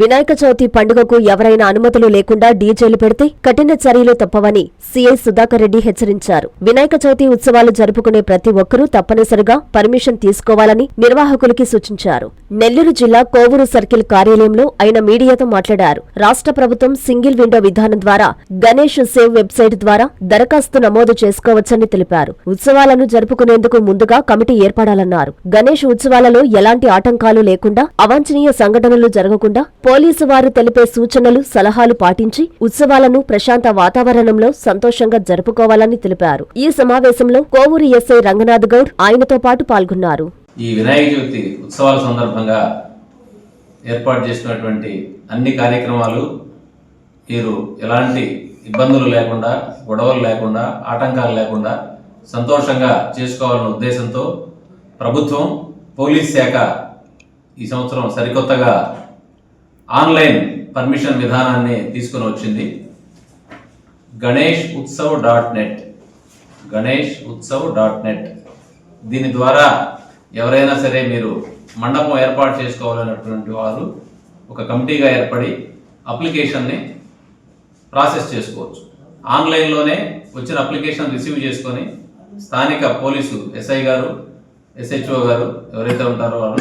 వినాయక చవితి పండుగకు ఎవరైనా అనుమతులు లేకుండా డీజేలు పెడితే కఠిన చర్యలు తప్పవని సీఐ సుధాకర్ రెడ్డి హెచ్చరించారు. వినాయక చవితి ఉత్సవాలు జరుపుకునే ప్రతి ఒక్కరూ తప్పనిసరిగా పర్మిషన్ తీసుకోవాలని నిర్వాహకులకి సూచించారు. నెల్లూరు జిల్లా కోవూరు సర్కిల్ కార్యాలయంలో ఆయన మీడియాతో మాట్లాడారు. రాష్ట్ర ప్రభుత్వం సింగిల్ విండో విధానం ద్వారా గణేష్ సేవ్ వెబ్సైట్ ద్వారా దరఖాస్తు నమోదు చేసుకోవచ్చని తెలిపారు. ఉత్సవాలను జరుపుకునేందుకు ముందుగా కమిటీ ఏర్పడాలన్నారు. గణేష్ ఉత్సవాలలో ఎలాంటి ఆటంకాలు లేకుండా అవాంఛనీయ సంఘటనలు జరగకుండా పోలీసు వారు తెలిపే సూచనలు సలహాలు పాటించి ఉత్సవాలను ప్రశాంత వాతావరణంలో సంతోషంగా జరుపుకోవాలని తెలిపారు. ఈ సమావేశంలో కోవూరు ఎస్ఐ రంగనాథ్ గౌడ్ ఆయనతో పాటు పాల్గొన్నారు. ఈ వినాయక చవితి ఉత్సవాల సందర్భంగా ఏర్పాటు చేసినటువంటి అన్ని కార్యక్రమాలు మీరు ఎలాంటి ఇబ్బందులు లేకుండా గొడవలు లేకుండా ఆటంకాలు లేకుండా సంతోషంగా చేసుకోవాలన్న ఉద్దేశంతో ప్రభుత్వం పోలీస్ శాఖ ఈ సంవత్సరం సరికొత్తగా ఆన్లైన్ పర్మిషన్ విధానాన్ని తీసుకుని వచ్చింది. Ganesh Utsav dot net. Ganesh Utsav dot net. దీని ద్వారా ఎవరైనా సరే మీరు మండపం ఏర్పాటు చేసుకోవాలన్నటువంటి వారు ఒక కమిటీగా ఏర్పడి అప్లికేషన్ని ప్రాసెస్ చేసుకోవచ్చు. ఆన్లైన్లోనే వచ్చిన అప్లికేషన్ రిసీవ్ చేసుకొని స్థానిక పోలీసు ఎస్ఐ గారు ఎస్హెచ్ఓ గారు ఎవరైతే ఉంటారో వారు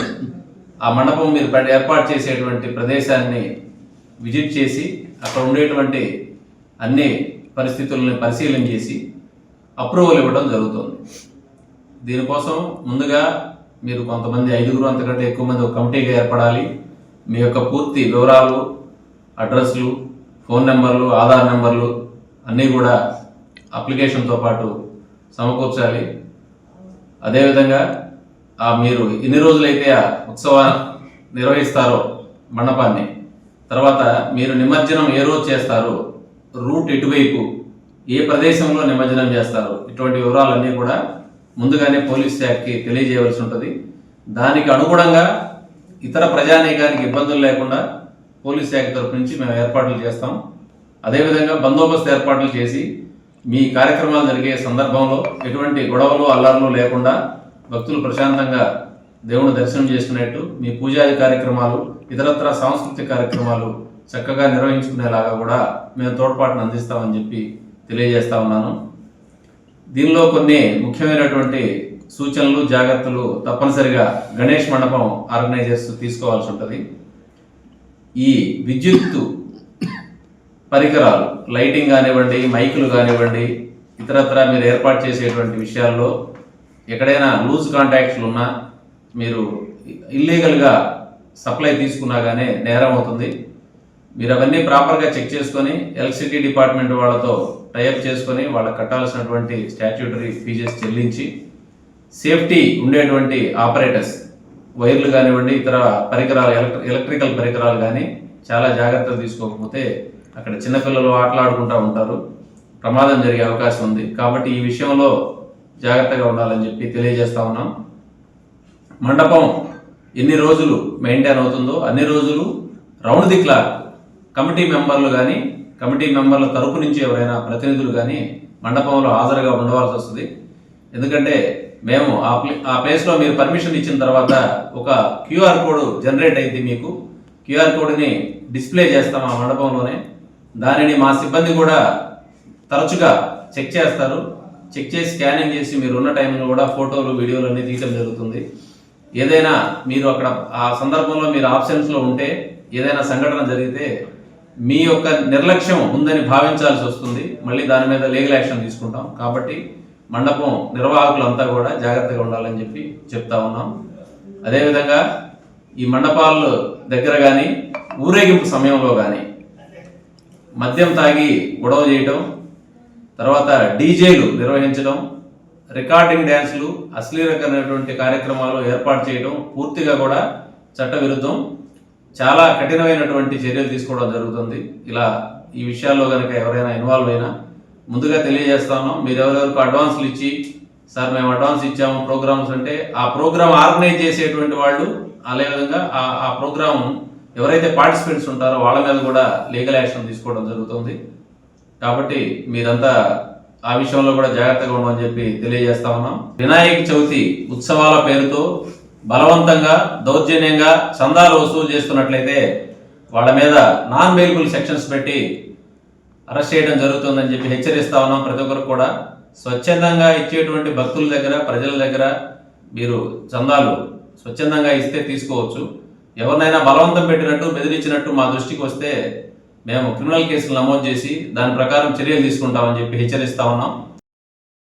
ఆ మండపం మీరు ఏర్పాటు చేసేటువంటి ప్రదేశాన్ని విజిట్ చేసి అక్కడ ఉండేటువంటి అన్ని పరిస్థితులను పరిశీలన చేసి అప్రూవల్ ఇవ్వడం జరుగుతుంది. దీనికోసం ముందుగా మీరు కొంతమంది ఐదుగురు అంతకంటే ఎక్కువ మంది ఒక కమిటీగా ఏర్పడాలి. మీ యొక్క పూర్తి వివరాలు అడ్రస్లు ఫోన్ నెంబర్లు ఆధార్ నెంబర్లు అన్నీ కూడా అప్లికేషన్తో పాటు సమకూర్చాలి. అదేవిధంగా మీరు ఎన్ని రోజులైతే ఆ ఉత్సవాన్ని నిర్వహిస్తారో మండపాన్ని తర్వాత మీరు నిమజ్జనం ఏ రోజు చేస్తారో రూట్ ఎటువైపు ఏ ప్రదేశంలో నిమజ్జనం చేస్తారు ఇటువంటి వివరాలన్నీ కూడా ముందుగానే పోలీస్ శాఖకి తెలియజేయవలసి ఉంటుంది. దానికి అనుగుణంగా ఇతర ప్రజానీకానికి ఇబ్బందులు లేకుండా పోలీస్ శాఖ తరపు నుంచి మేము ఏర్పాట్లు చేస్తాం. అదేవిధంగా బందోబస్తు ఏర్పాట్లు చేసి మీ కార్యక్రమాలు జరిగే సందర్భంలో ఎటువంటి గొడవలు అల్లర్లు లేకుండా భక్తులు ప్రశాంతంగా దేవుని దర్శనం చేసుకునేట్టు మీ పూజాది కార్యక్రమాలు ఇతరత్ర సాంస్కృతిక కార్యక్రమాలు చక్కగా నిర్వహించుకునేలాగా కూడా మేము తోడ్పాటును అందిస్తామని చెప్పి తెలియజేస్తా ఉన్నాను. దీనిలో కొన్ని ముఖ్యమైనటువంటి సూచనలు జాగ్రత్తలు తప్పనిసరిగా గణేష్ మండపం ఆర్గనైజర్స్ తీసుకోవాల్సి ఉంటుంది. ఈ విద్యుత్తు పరికరాలు లైటింగ్ కానివ్వండి మైకులు కానివ్వండి ఇతరత్ర మీరు ఏర్పాటు చేసేటువంటి విషయాల్లో ఎక్కడైనా లూజ్ కాంటాక్ట్స్లు ఉన్నా మీరు ఇల్లీగల్గా సప్లై తీసుకున్నా కానీ నేరం అవుతుంది. మీరు అవన్నీ ప్రాపర్గా చెక్ చేసుకొని ఎలక్ట్రిసిటీ డిపార్ట్మెంట్ వాళ్ళతో టైఅప్ చేసుకొని వాళ్ళకి కట్టాల్సినటువంటి స్టాట్యూటరీ ఫీజెస్ చెల్లించి సేఫ్టీ ఉండేటువంటి ఆపరేటర్స్ వైర్లు కానివ్వండి ఇతర పరికరాలు ఎలక్ట్రి ఎలక్ట్రికల్ పరికరాలు కానీ చాలా జాగ్రత్తలు తీసుకోకపోతే అక్కడ చిన్నపిల్లలు ఆటలాడుకుంటూ ఉంటారు. ప్రమాదం జరిగే అవకాశం ఉంది. కాబట్టి ఈ విషయంలో జాగ్రత్తగా ఉండాలని చెప్పి తెలియజేస్తా ఉన్నాం. మండపం ఎన్ని రోజులు మెయింటైన్ అవుతుందో అన్ని రోజులు రౌండ్ ది క్లాక్ కమిటీ మెంబర్లు కానీ కమిటీ మెంబర్ల తరపు నుంచి ఎవరైనా ప్రతినిధులు కానీ మండపంలో హాజరుగా ఉండవలసి వస్తుంది. ఎందుకంటే మేము ఆ ప్లే ఆ ప్లేస్లో మీరు పర్మిషన్ ఇచ్చిన తర్వాత ఒక క్యూఆర్ కోడ్ జనరేట్ అయింది మీకు. క్యూఆర్ కోడ్ని డిస్ప్లే చేస్తాం ఆ మండపంలోనే. దానిని మా సిబ్బంది కూడా తరచుగా చెక్ చేస్తారు. చెక్ చేసి స్కానింగ్ చేసి మీరు ఉన్న టైంలో కూడా ఫోటోలు వీడియోలు అన్ని తీయడం జరుగుతుంది. ఏదైనా మీరు అక్కడ ఆ సందర్భంలో మీరు ఆప్షన్స్లో ఉంటే ఏదైనా సంఘటన జరిగితే మీ యొక్క నిర్లక్ష్యం ఉందని భావించాల్సి వస్తుంది. మళ్ళీ దాని మీద లీగల్ యాక్షన్ తీసుకుంటాం. కాబట్టి మండపం నిర్వాహకులంతా కూడా జాగ్రత్తగా ఉండాలని చెప్పి చెప్తా ఉన్నాం. అదేవిధంగా ఈ మండపాల దగ్గర కానీ ఊరేగింపు సమయంలో కానీ మద్యం తాగి గొడవ చేయటం తర్వాత డీజేలు నిర్వహించడం రికార్డింగ్ డ్యాన్సులు అశ్లీలకరమైనటువంటి కార్యక్రమాలు ఏర్పాటు చేయడం పూర్తిగా కూడా చట్టవిరుద్ధం. చాలా కఠినమైనటువంటి చర్యలు తీసుకోవడం జరుగుతుంది. ఇలా ఈ విషయాల్లో కనుక ఎవరైనా ఇన్వాల్వ్ అయినా ముందుగా తెలియజేస్తాను. మీరు ఎవరెవరికి అడ్వాన్స్లు ఇచ్చి సార్ మేము అడ్వాన్స్ ఇచ్చాము ప్రోగ్రామ్స్ అంటే ఆ ప్రోగ్రామ్ ఆర్గనైజ్ చేసేటువంటి వాళ్ళు అదేవిధంగా ఆ ఆ ప్రోగ్రామ్ ఎవరైతే పార్టిసిపెంట్స్ ఉంటారో వాళ్ళ మీద కూడా లీగల్ యాక్షన్ తీసుకోవడం జరుగుతుంది. కాబట్టి మీరంతా ఆ విషయంలో కూడా జాగ్రత్తగా ఉండమని చెప్పి తెలియజేస్తా ఉన్నాం. వినాయక చవితి ఉత్సవాల పేరుతో బలవంతంగా దౌర్జన్యంగా చందాలు వసూలు చేస్తున్నట్లయితే వాళ్ళ మీద నాన్ బెయిలబుల్ సెక్షన్స్ పెట్టి అరెస్ట్ చేయడం జరుగుతుందని చెప్పి హెచ్చరిస్తా ఉన్నాం ప్రతి ఒక్కరు కూడా. స్వచ్ఛందంగా ఇచ్చేటువంటి భక్తుల దగ్గర ప్రజల దగ్గర మీరు చందాలు స్వచ్ఛందంగా ఇస్తే తీసుకోవచ్చు. ఎవరినైనా బలవంతం పెట్టినట్టు బెదిరించినట్టు మా దృష్టికి వస్తే మేము క్రిమినల్ కేసులు నమోదు చేసి దాని ప్రకారం చర్యలు తీసుకుంటామని చెప్పి హెచ్చరిస్తా ఉన్నాం.